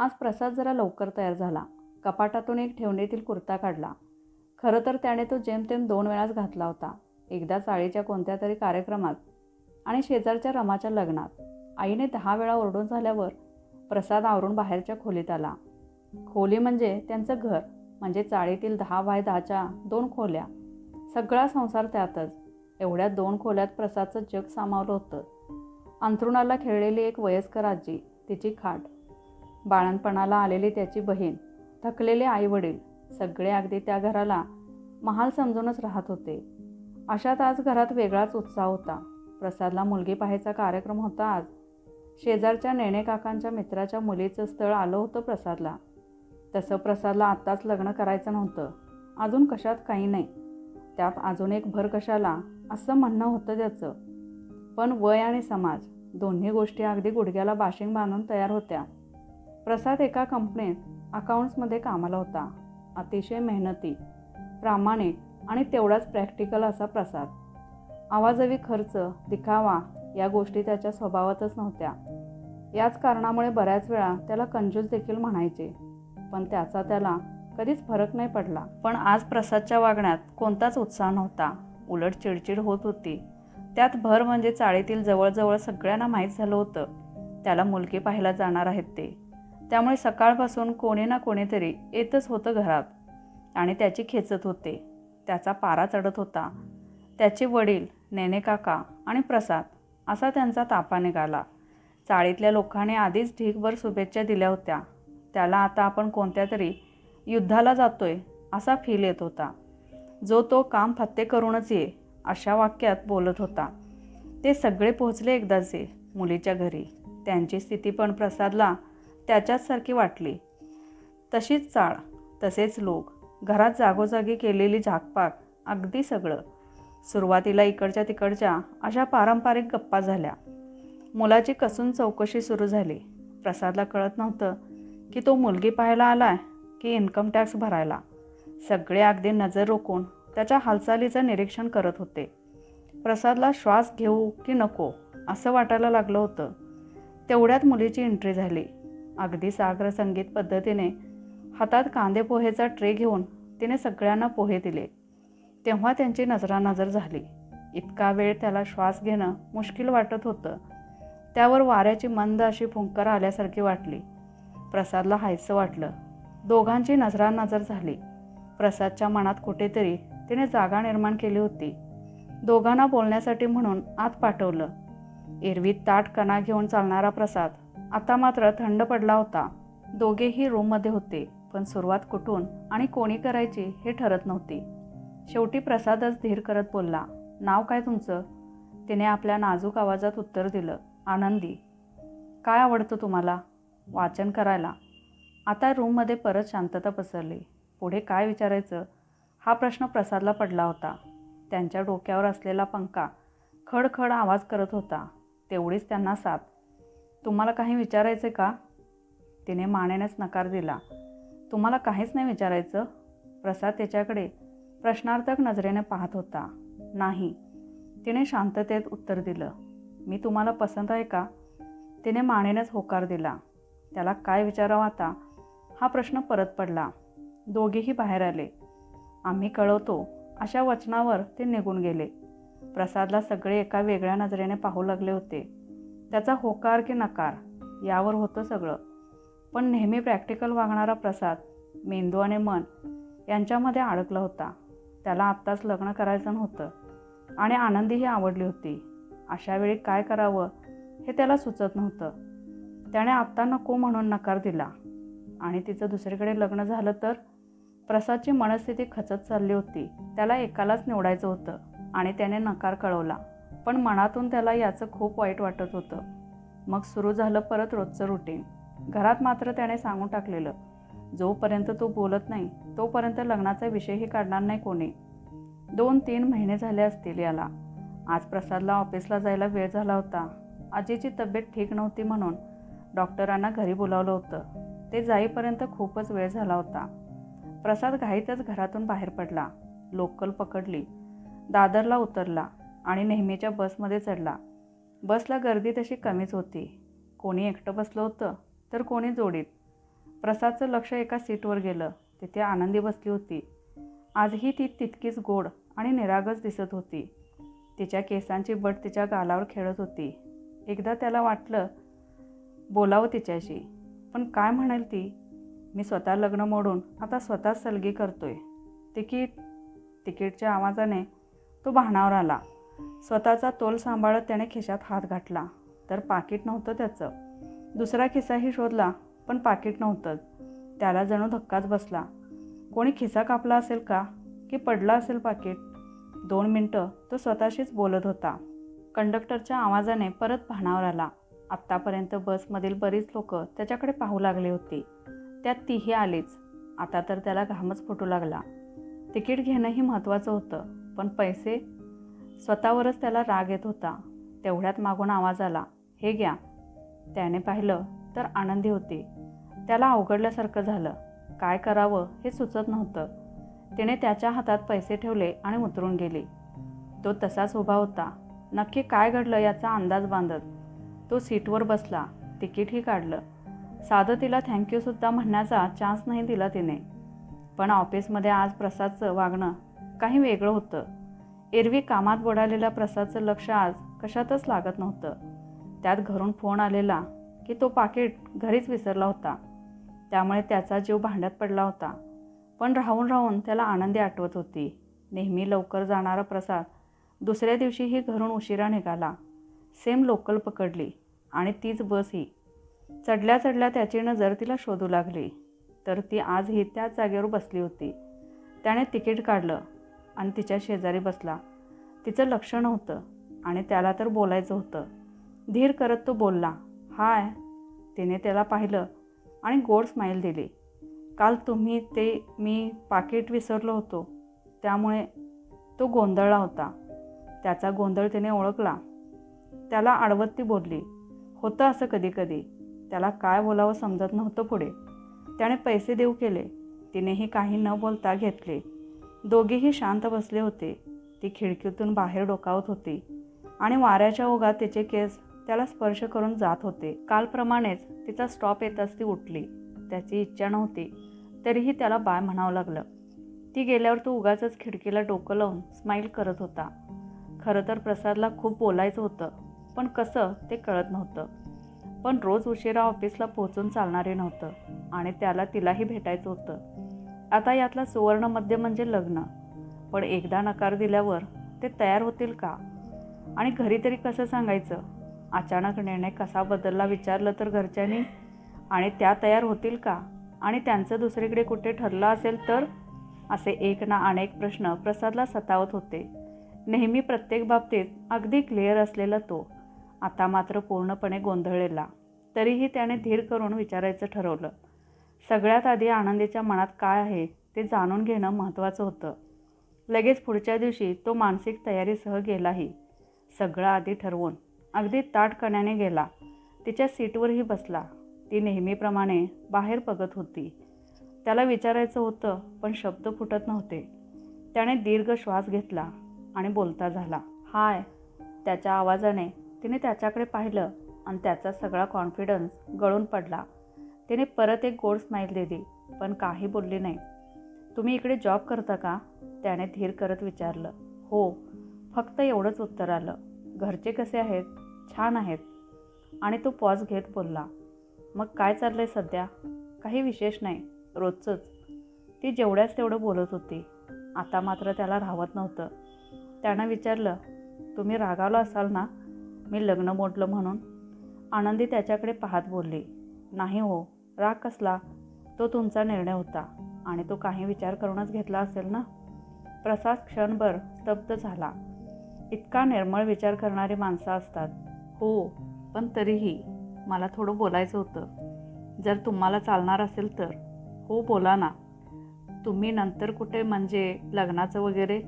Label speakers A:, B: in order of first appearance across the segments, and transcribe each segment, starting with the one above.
A: आज प्रसाद जरा लवकर तयार झाला. कपाटातून एक ठेवणीतील कुर्ता काढला. खरं तर त्याने तो जेमतेम दोन वेळाच घातला होता. एकदा चाळीच्या कोणत्या तरी कार्यक्रमात आणि शेजारच्या रमाच्या लग्नात. आईने दहा वेळा ओरडून झाल्यावर प्रसाद आवरून बाहेरच्या खोलीत आला. खोली म्हणजे त्यांचं घर म्हणजे चाळीतील दहा बाय दहाच्या दोन खोल्या. सगळा संसार त्यातच. एवढ्या दोन खोल्यात प्रसादचं जग सामावलं होतं. अंथरुणाला खेळलेली एक वयस्कर आजी तिची खाट बाळणपणाला आलेली त्याची बहीण थकलेले आईवडील सगळे अगदी त्या घराला महाल समजूनच राहत होते. अशात आज घरात वेगळाच उत्साह होता. प्रसादला मुलगी पाहायचा कार्यक्रम होता आज. शेजारच्या नेणे काकांच्या मित्राच्या मुलीचं स्थळ आलं होतं प्रसादला. तसं प्रसादला आत्ताच लग्न करायचं नव्हतं. अजून कशात काही नाही. त्यात अजून एक भर कशाला असं म्हणणं होतं त्याचं. पण वय आणि समाज दोन्ही गोष्टी अगदी गुडघ्याला बाशिंग बांधून तयार होत्या. प्रसाद एका कंपनीत अकाउंट्समध्ये कामाला होता. अतिशय मेहनती प्रामाणिक आणि तेवढाच प्रॅक्टिकल असा प्रसाद. आवाजवी खर्च दिखावा या गोष्टी त्याच्या स्वभावातच नव्हत्या. याच कारणामुळे बऱ्याच वेळा त्याला कंजूस देखील म्हणायचे पण त्याचा त्याला कधीच फरक नाही पडला. पण आज प्रसादच्या वागण्यात कोणताच उत्साह नव्हता. उलट चिडचिड होत होती. त्यात भर म्हणजे चाळीतील जवळजवळ सगळ्यांना माहीत झालं होतं. त्याला मुलगी पाहायला जाणार आहेत ते. त्यामुळे सकाळपासून कोणी ना कोणीतरी येतच होतं घरात. आणि त्याची खेचत होते. त्याचा पारा चढत होता. त्याचे वडील नेनेकाका आणि प्रसाद असा त्यांचा तापा निघाला. चाळीतल्या लोकांनी आधीच ढीकभर शुभेच्छा दिल्या होत्या. त्याला आता आपण कोणत्या तरी युद्धाला जातोय असा फील येत होता. जो तो काम फत्ते करूनच ये अशा वाक्यात बोलत होता. ते सगळे पोहोचले एकदाचे मुलीच्या घरी. त्यांची स्थिती पण प्रसादला त्याच्याचसारखी वाटली. तशीच चाळ तसेच लोक घरात जागोजागी केलेली झाकपाक अगदी सगळं. सुरुवातीला इकडच्या तिकडच्या अशा पारंपरिक गप्पा झाल्या. मुलाची कसून चौकशी सुरू झाली. प्रसादला कळत नव्हतं की तो मुलगी पाहायला आलाय की इन्कम टॅक्स भरायला. सगळे अगदी नजर रोखून त्याच्या हालचालीचं निरीक्षण करत होते. प्रसादला श्वास घेऊ की नको असं वाटायला लागलं होतं. तेवढ्यात मुलीची एंट्री झाली. अगदी सागर संगीत पद्धतीने हातात कांदे पोहेचा ट्रे घेऊन तिने सगळ्यांना पोहे दिले. तेव्हा त्यांची नजरानजर झाली. इतका वेळ त्याला श्वास घेणं मुश्किल वाटत होतं. त्यावर वाऱ्याची मंद अशी फुंकर आल्यासारखी वाटली. प्रसादला हायसं वाटलं. दोघांची नजरानजर झाली. प्रसादच्या मनात कुठेतरी तिने जागा निर्माण केली होती. दोघांना बोलण्यासाठी म्हणून आत पाठवलं. एरवी ताट कणा घेऊन चालणारा प्रसाद आता मात्र थंड पडला होता. दोघेही रूममध्ये होते पण सुरुवात कुठून आणि कोणी करायची हे ठरत नव्हती. शेवटी प्रसादच धीर करत बोलला नाव काय तुमचं? तिने आपल्या नाजूक आवाजात उत्तर दिलं आनंदी. काय आवडतं तुम्हाला? वाचन करायला. आता रूममध्ये परत शांतता पसरली. पुढे काय विचारायचं? हा प्रश्न प्रसादला पडला होता. त्यांच्या डोक्यावर असलेला पंखा खडखड आवाज करत होता. तेवढीच त्यांना साथ. तुम्हाला काही विचारायचं का? तिने मानेनेच नकार दिला. तुम्हाला काहीच नाही विचारायचं? प्रसाद त्याच्याकडे प्रश्नार्थक नजरेने पाहत होता. नाही. तिने शांततेत उत्तर दिलं. मी तुम्हाला पसंत आहे का? तिने मानेनेच होकार दिला. त्याला काय विचारावं आता? हा प्रश्न परत पडला. दोघेही बाहेर आले. आम्ही कळवतो. अशा वचनावर ते निघून गेले. प्रसादला सगळे एका वेगळ्या नजरेने पाहू लागले होते. त्याचा होकार की नकार यावर होतं सगळं. पण नेहमी प्रॅक्टिकल वागणारा प्रसाद मेंदू आणि मन यांच्यामध्ये अडकला होता. त्याला आत्ताच लग्न करायचं नव्हतं. आणि आनंदीही आवडली होती. अशा वेळी काय करावं हे त्याला सुचत नव्हतं. त्याने आत्ता नको म्हणून नकार दिला. आणि तिचं दुसरीकडे लग्न झालं तर? प्रसादची मनस्थिती खचत चालली होती. त्याला एकालाच निवडायचं होतं आणि त्याने नकार कळवला. पण मनातून त्याला याचं खूप वाईट वाटत होतं. मग सुरू झालं परत रोजचं रुटीन घरात मात्र त्याने सांगून टाकलेलं जोपर्यंत तो बोलत नाही तोपर्यंत लग्नाचा विषयही काढणार नाही कोणी. दोन तीन महिने झाले असतील याला. आज प्रसादला ऑफिसला जायला वेळ झाला होता. आजीची तब्येत ठीक नव्हती म्हणून डॉक्टरांना घरी बोलावलं होतं. ते जाईपर्यंत खूपच वेळ झाला होता. प्रसाद घाईतच घरातून बाहेर पडला. लोकल पकडली. दादरला उतरला. आणि नेहमीच्या बसमध्ये चढला. बसला गर्दी तशी कमीच होती. कोणी एकटं बसलं होतं तर कोणी जोडीत. प्रसादचं लक्ष एका सीटवर गेलं. तिथे आनंदी बसली होती. आजही ती तितकीच गोड आणि निरागस दिसत होती. तिच्या केसांची बट तिच्या गालावर खेळत होती. एकदा त्याला वाटलं बोलावं तिच्याशी. पण काय म्हणेल ती? मी स्वतः लग्न मोडून आता स्वतःच सलगी करतोय. तिकीट तिकीटच्या आवाजाने तो भानावर आला. स्वतःचा तोल सांभाळत त्याने खिशात हात घातला. तर पाकिट नव्हतं त्याचं. दुसरा खिस्साही शोधला पण पाकिट नव्हतंच त्याला जणू धक्काच बसला. कोणी खिसा कापला असेल का? की पडला असेल पाकिट? दोन मिनटं तो स्वतःशीच बोलत होता. कंडक्टरच्या आवाजाने परत भानावर आला. आत्तापर्यंत बसमधील बरीच लोक त्याच्याकडे पाहू लागली होती. त्यात तीही आलीच. आता तर त्याला घामच फुटू लागला. तिकीट घेणंही महत्त्वाचं होतं पण पैसे स्वतःवरच त्याला राग येत होता. तेवढ्यात मागून आवाज आला हे घ्या. त्याने पाहिलं तर आनंदी होती. त्याला अवघडल्यासारखं झालं. काय करावं हे सुचत नव्हतं. तिने त्याच्या हातात पैसे ठेवले आणि उतरून गेली. तो तसाच उभा होता. नक्की काय घडलं याचा अंदाज बांधत तो सीटवर बसला तिकीटही काढलं. साधं तिला थँक्यूसुद्धा म्हणण्याचा चान्स नाही दिला तिने. पण ऑफिसमध्ये आज प्रसादचं वागणं काही वेगळं होतं. एरवी कामात बुडालेल्या प्रसादचं लक्ष आज कशातच लागत नव्हतं. त्यात घरून फोन आलेला की तो पाकिट घरीच विसरला होता. त्यामुळे त्याचा जीव भांड्यात पडला होता. पण राहून राहून त्याला आनंदी आठवत होती. नेहमी लवकर जाणारा प्रसाद दुसऱ्या दिवशीही घरून उशिरा निघाला. सेम लोकल पकडली आणि तीच बस ही चढल्या चढल्या त्याची नजर तिला शोधू लागली. तर ती आजही त्याच जागेवर बसली होती. त्याने तिकीट काढलं. आणि तिच्या शेजारी बसला. तिचं लक्ष नव्हतं आणि त्याला तर बोलायचं होतं. धीर करत तो बोलला हाय. तिने त्याला पाहिलं आणि गोड स्माईल दिली. काल तुम्ही ते मी पाकिट विसरलो होतो. त्यामुळे तो गोंधळला होता. त्याचा गोंधळ तिने ओळखला. त्याला आडवत ती बोलली होतं असं कधी कधी त्याला काय बोलावं समजत नव्हतं पुढे. त्याने पैसे देऊ केले. तिनेही काही न बोलता घेतले. दोघेही शांत बसले होते. ती खिडकीतून बाहेर डोकावत होती. आणि वाऱ्याच्या ओघात तिचे केस त्याला स्पर्श करून जात होते. कालप्रमाणेच तिचा स्टॉप येताच ती उठली. त्याची इच्छा नव्हती. तरीही त्याला बाय म्हणावं लागलं. ती गेल्यावर तो उगाच खिडकीला डोकं लावून स्माईल करत होता. खरं तर प्रसादला खूप बोलायचं होतं. पण कसं ते कळत नव्हतं. पण रोज उशिरा ऑफिसला पोहोचून चालणारे नव्हतं. आणि त्याला तिलाही भेटायचं होतं. आता यातला सुवर्ण मध्य म्हणजे लग्न. पण एकदा नकार दिल्यावर ते तयार होतील का? आणि घरी तरी कसं सांगायचं? अचानक निर्णय कसा बदलला विचारलं तर घरच्यांनी? आणि त्या तयार होतील का? आणि त्यांचं दुसरीकडे कुठे ठरलं असेल तर? असे एक ना अनेक प्रश्न प्रसादला सतावत होते. नेहमी प्रत्येक बाबतीत अगदी क्लिअर असलेला तो आता मात्र पूर्णपणे गोंधळलेला. तरीही त्याने धीर करून विचारायचं ठरवलं. सगळ्यात आधी आनंदीच्या मनात काय आहे ते जाणून घेणं महत्त्वाचं होतं. लगेच पुढच्या दिवशी तो मानसिक तयारीसह गेलाही. सगळं आधी ठरवून अगदी ताटकण्याने गेला. तिच्या सीटवरही बसला. ती नेहमीप्रमाणे बाहेर बघत होती. त्याला विचारायचं होतं पण शब्द फुटत नव्हते. त्याने दीर्घ श्वास घेतला आणि बोलता झाला हाय. त्याच्या आवाजाने तिने त्याच्याकडे पाहिलं आणि त्याचा सगळा कॉन्फिडन्स गळून पडला. त्याने परत एक गोड स्माईल दिली पण काही बोलली नाही. तुम्ही इकडे जॉब करता का? त्याने धीर करत विचारलं. हो. फक्त एवढंच उत्तर आलं. घरचे कसे आहेत? छान आहेत. आणि तो पॉज घेत बोलला. मग काय चाललं आहे सध्या? काही विशेष नाही. रोजचंच. ती जेवढ्याच तेवढं बोलत होती. आता मात्र त्याला राहत नव्हतं. त्यानं विचारलं तुम्ही रागावला असाल ना? मी लग्न मोडलं म्हणून? आनंदी त्याच्याकडे पाहत बोलली. नाही हो. राग कसला तो तुमचा निर्णय होता आणि तो काही विचार करूनच घेतला असेल ना? प्रसाद क्षणभर स्तब्ध झाला. इतका निर्मळ विचार करणारी माणसं असतात. हो पण तरीही मला थोडं बोलायचं होतं. जर तुम्हाला चालणार असेल तर. हो बोला ना. तुम्ही नंतर कुठे म्हणजे लग्नाचं वगैरे?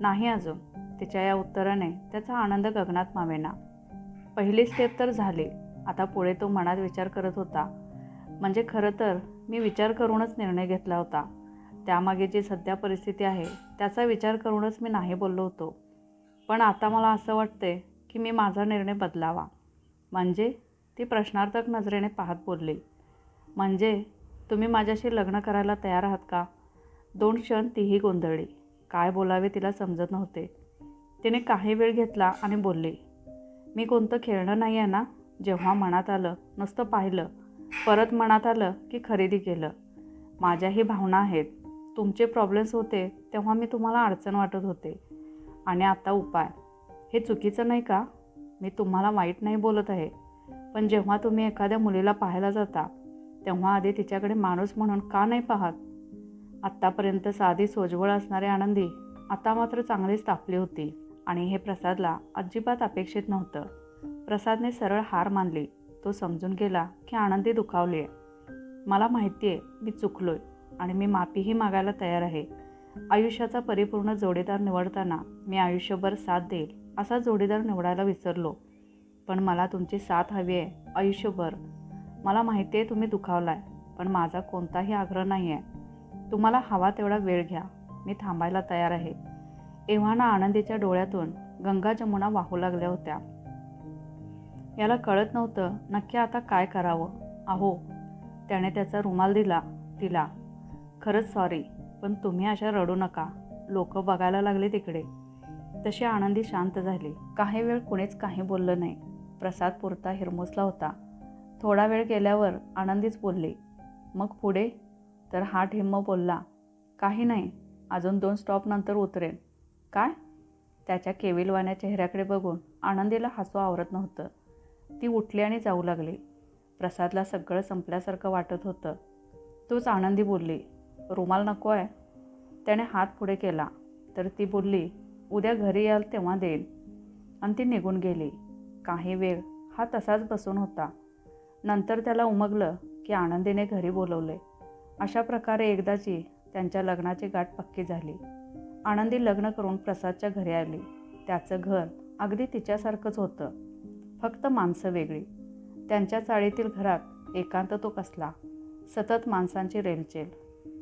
A: नाही अजून. तिच्या या उत्तराने त्याचा आनंद गगनात मावेना. पहिली स्टेप तर झाली. आता पुढे तो मनात विचार करत होता. म्हणजे खरं तर मी विचार करूनच निर्णय घेतला होता. त्यामागे जी सध्या परिस्थिती आहे त्याचा विचार करूनच मी नाही बोललो होतो. पण आता मला असं वाटतंय की मी माझा निर्णय बदलावा. म्हणजे ती प्रश्नार्थक नजरेने पाहत बोलली. म्हणजे तुम्ही माझ्याशी लग्न करायला तयार आहात का? दोन क्षण तीही गोंधळली. काय बोलावे तिला समजत नव्हते. तिने काही वेळ घेतला आणि बोलली. मी कोणतं खेळणं नाही आहे ना? जेव्हा मनात आलं नुसतं पाहिलं. परत मनात आलं की खरेदी केलं. माझ्याही भावना आहेत. तुमचे प्रॉब्लेम्स होते तेव्हा मी तुम्हाला अडचण वाटत होते. आणि आता उपाय. हे चुकीचं नाही का? मी तुम्हाला वाईट नाही बोलत आहे. पण जेव्हा तुम्ही एखाद्या मुलीला पाहायला जाता तेव्हा आधी तिच्याकडे माणूस म्हणून का नाही पाहत? आत्तापर्यंत साधी सोजवळ असणारी आनंदी आता मात्र चांगलीच तापली होती. आणि हे प्रसादला अजिबात अपेक्षित नव्हतं. प्रसादने सरळ हार मानली. तो समजून गेला की आनंदी दुखावली आहे. मला माहिती आहे मी चुकलो आहे आणि मी माफीही मागायला तयार आहे. आयुष्याचा परिपूर्ण जोडीदार निवडताना मी आयुष्यभर साथ देईल असा जोडीदार निवडायला विसरलो. पण मला तुमची साथ हवी आहे आयुष्यभर. मला माहिती आहे तुम्ही दुखावलाय पण माझा कोणताही आग्रह नाही आहे तुम्हाला हवा तेवढा वेळ घ्या मी थांबायला तयार आहे. एव्हाना आनंदीच्या डोळ्यातून गंगा जमुना वाहू लागल्या होत्या. याला कळत नव्हतं नक्की आता काय करावं. अहो त्याने त्याचा रुमाल दिला तिला खरंच सॉरी पण तुम्ही अशा रडू नका. लोक बघायला लागले तिकडे. तशी आनंदी शांत झाली. काही वेळ कुणीच काही बोललं नाही. प्रसाद पुरता हिरमोसला होता. थोडा वेळ गेल्यावर आनंदीच बोलली मग पुढे? तर हा ठिम्म बोलला काही नाही अजून दोन स्टॉप नंतर उतरेन. काय? त्याच्या केविलवाण्या चेहऱ्याकडे बघून आनंदीला हसू आवरत नव्हतं. ती उठली आणि जाऊ लागली. प्रसादला सगळं संपल्यासारखं वाटत होतं. तूच आनंदी बोलली रुमाल नको आहे. त्याने हात पुढे केला तर ती बोलली उद्या घरी याल तेव्हा देईन आणि ती निघून गेली. काही वेळ हा तसाच बसून होता. नंतर त्याला उमगलं की आनंदीने घरी बोलवले. अशा प्रकारे एकदाची त्यांच्या लग्नाची गाठ पक्की झाली. आनंदी लग्न करून प्रसादच्या घरी आली. त्याचं घर अगदी तिच्यासारखंच होतं. फक्त माणसं वेगळी. त्यांच्या चाळीतील घरात एकांत तो कसला? सतत माणसांची रेलचेल.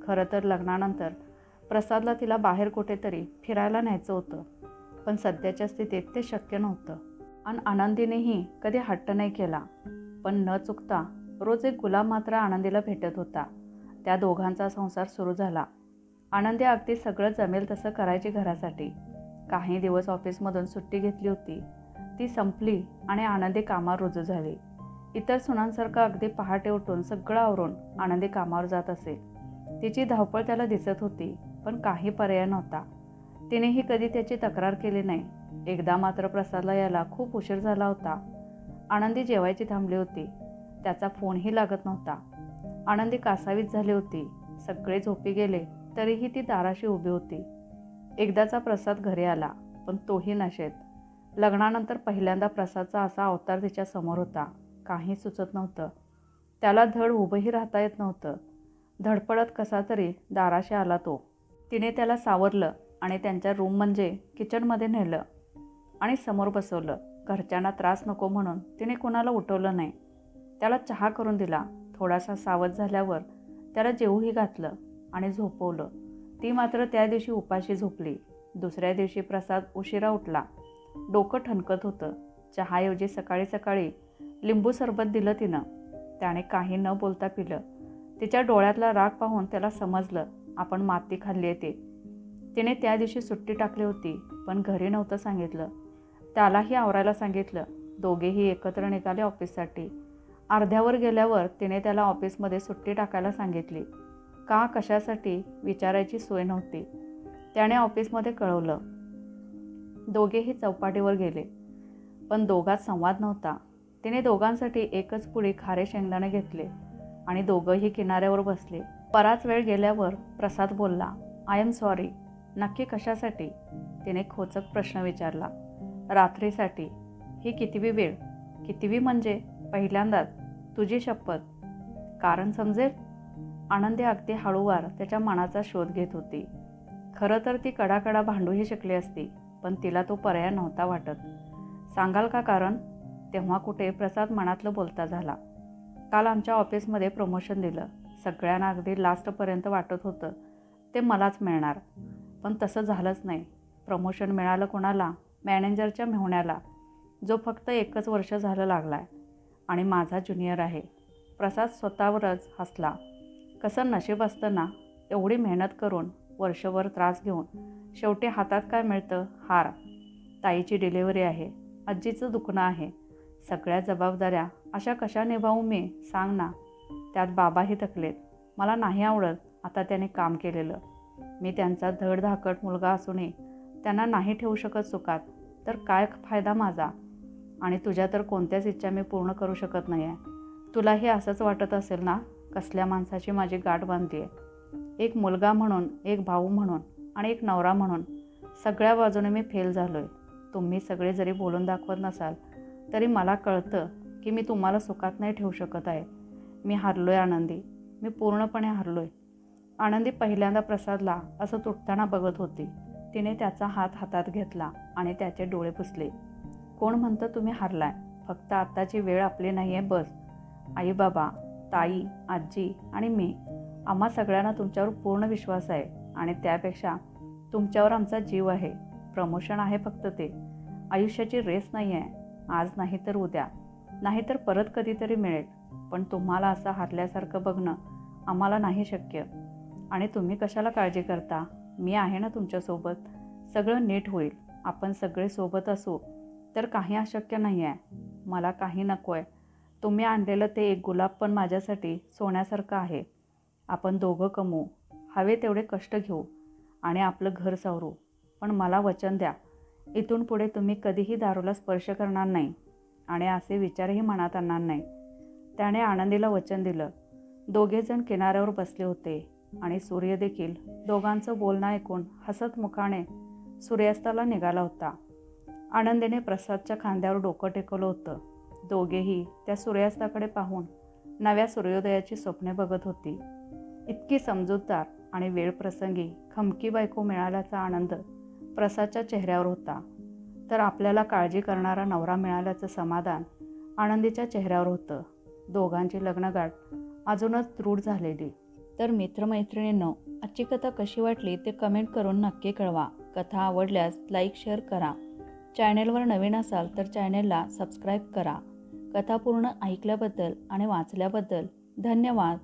A: खरं तर लग्नानंतर प्रसादला तिला बाहेर कुठेतरी फिरायला न्यायचं होतं. पण सध्याच्या स्थितीत ते शक्य नव्हतं. आणि आनंदीनेही कधी हट्ट नाही केला. पण न चुकता रोज एक गुलाब मात्र आनंदीला भेटत होता. त्या दोघांचा संसार सुरू झाला. आनंदी अगदी सगळं जमेल तसं करायची घरासाठी. काही दिवस ऑफिसमधून सुट्टी घेतली होती. ती संपली आणि आनंदी कामावर रुजू झाली. इतर सुनांसारखं अगदी पहाटे उठून सगळं आवरून आनंदी कामावर जात असे. तिची धावपळ त्याला दिसत होती पण काही पर्याय नव्हता. तिनेही कधी त्याची तक्रार केली नाही. एकदा मात्र प्रसादला यायला खूप उशीर झाला होता. आनंदी जेवायची थांबली होती. त्याचा फोनही लागत नव्हता. आनंदी कासावीच झाली होती. सगळे झोपी गेले तरीही ती दाराशी उभी होती. एकदाचा प्रसाद घरी आला पण तोही नशेत. लग्नानंतर पहिल्यांदा प्रसादचा असा अवतार तिच्या समोर होता. काही सुचत नव्हतं. त्याला धड उभंही राहता येत नव्हतं. धडपडत कसा तरी दाराशी आला तो. तिने त्याला सावरलं आणि त्यांच्या रूम म्हणजे किचनमध्ये नेलं आणि समोर बसवलं. घरच्यांना त्रास नको म्हणून तिने कोणाला उठवलं नाही. त्याला चहा करून दिला. थोडासा सावध झाल्यावर त्याला जेवूही घातलं आणि झोपवलं. ती मात्र त्या दिवशी उपाशी झोपली. दुसऱ्या दिवशी प्रसाद उशिरा उठला. डोकं ठणकत होतं. चहाऐवजी सकाळी सकाळी लिंबू सरबत दिलं तिनं. त्याने काही न बोलता पिलं. तिच्या डोळ्यातला राग पाहून त्याला समजलं आपण माती खाल्ली आहे ते. तिने त्या दिवशी सुट्टी टाकली होती पण घरी नव्हतं सांगितलं. त्यालाही आवरायला सांगितलं. दोघेही एकत्र निघाले ऑफिससाठी. अर्ध्यावर गेल्यावर तिने त्याला ऑफिसमध्ये सुट्टी टाकायला सांगितली. का कशासाठी विचारायची सोय नव्हती. त्याने ऑफिसमध्ये कळवलं. दोघेही चौपाटीवर गेले. पण दोघात संवाद नव्हता. तिने दोघांसाठी एकच पुढे खारे शेंगदाणे घेतले आणि दोघंही किनाऱ्यावर बसले. बराच वेळ गेल्यावर प्रसाद बोलला आय एम सॉरी नक्की कशासाठी? तिने खोचक प्रश्न विचारला. रात्रीसाठी. ही कितवी वेळ? कितवी म्हणजे? पहिल्यांदाच. तुझी शपथ. कारण समजेल. आनंदी अगदी हळूवार त्याच्या मनाचा शोध घेत होती. खरं तर ती कडाकडा भांडूही शकली असती. पण तिला तो पर्याय नव्हता वाटत. सांगाल का कारण? तेव्हा कुठे प्रसाद मनातलं बोलता झाला. काल आमच्या ऑफिसमध्ये प्रमोशन दिलं. सगळ्यांना अगदी लास्टपर्यंत वाटत होतं. ते मलाच मिळणार. पण तसं झालंच नाही. प्रमोशन मिळालं कोणाला? मॅनेजरच्या मेहुण्याला. जो फक्त एकच वर्ष झालं लागला आहे आणि माझा ज्युनियर आहे. प्रसाद स्वतःवरच हसला. कसं नशीब असतं ना? एवढी मेहनत करून वर्षभर त्रास घेऊन शेवटी हातात काय मिळतं? हार. ताईची डिलिव्हरी आहे. आजीचं दुखणं आहे. सगळ्या जबाबदाऱ्या अशा कशा निभावू मी? सांग ना. त्यात बाबाही थकलेत. मला नाही आवडत आता त्याने काम केलेलं. मी त्यांचा धडधाकट मुलगा असूनही त्यांना नाही ठेवू शकत सुखात. तर काय फायदा माझा? आणि तुझ्या तर कोणत्याच इच्छा मी पूर्ण करू शकत नाही आहे तुलाही असंच वाटत असेल ना? कसल्या माणसाची माझी गाठ बांधली आहे एक मुलगा म्हणून एक भाऊ म्हणून. आणि एक नवरा म्हणून सगळ्या बाजूने मी फेल झालो आहे तुम्ही सगळे जरी बोलून दाखवत नसाल तरी मला कळतं की मी तुम्हाला सुखात नाही ठेवू शकत आहे. मी हारलो आहे आनंदी. मी पूर्णपणे हारलो आहे आनंदी पहिल्यांदा प्रसादला असं तुटताना बघत होती. तिने त्याचा हात हातात घेतला आणि त्याचे डोळे पुसले. कोण म्हणतं तुम्ही हारलाय? फक्त आत्ताची वेळ आपली नाही आहे बस. आई बाबा ताई आजी आणि मी. आम्हा सगळ्यांना तुमच्यावर पूर्ण विश्वास आहे. आणि त्यापेक्षा तुमच्यावर आमचा जीव आहे. प्रमोशन आहे फक्त ते. आयुष्याची रेस नाही आहे आज नाही तर उद्या. नाही तर परत कधीतरी मिळेल. पण तुम्हाला असं हारल्यासारखं बघणं आम्हाला नाही शक्य. आणि तुम्ही कशाला काळजी करता? मी आहे ना तुमच्यासोबत. सगळं नीट होईल. आपण सगळे सोबत असू. तर काही अशक्य नाही आहे मला काही नको आहे तुम्ही आणलेलं ते एक गुलाब पण माझ्यासाठी सोन्यासारखं आहे. आपण दोघं कमवू हवे तेवढे कष्ट घेऊ आणि आपलं घर सावरू. पण मला वचन द्या इथून पुढे तुम्ही कधीही दारूला स्पर्श करणार नाही आणि असे विचारही मनात आणणार नाही. त्याने आनंदीला वचन दिलं. दोघेजण किनाऱ्यावर बसले होते आणि सूर्य देखील दोघांचं बोलणं ऐकून हसत मुखाने सूर्यास्ताला निघाला होता. आनंदीने प्रसादच्या खांद्यावर डोकं टेकवलं होतं. दोघेही त्या सूर्यास्ताकडे पाहून नव्या सूर्योदयाची स्वप्ने बघत होती. इतकी समजूतदार आणि वेळप्रसंगी खमकी बायको मिळाल्याचा आनंद प्रसादच्या चेहऱ्यावर होता. तर आपल्याला काळजी करणारा नवरा मिळाल्याचं समाधान आनंदीच्या चेहऱ्यावर होतं. दोघांची लग्नगाठ अजूनच दृढ झालेली. तर मित्रमैत्रिणींनो आजची कथा कशी वाटली ते कमेंट करून नक्की कळवा. कथा आवडल्यास लाईक शेअर करा. चॅनेलवर नवीन असाल तर चॅनेलला सबस्क्राईब करा. कथा पूर्ण ऐकल्याबद्दल आणि वाचल्याबद्दल धन्यवाद.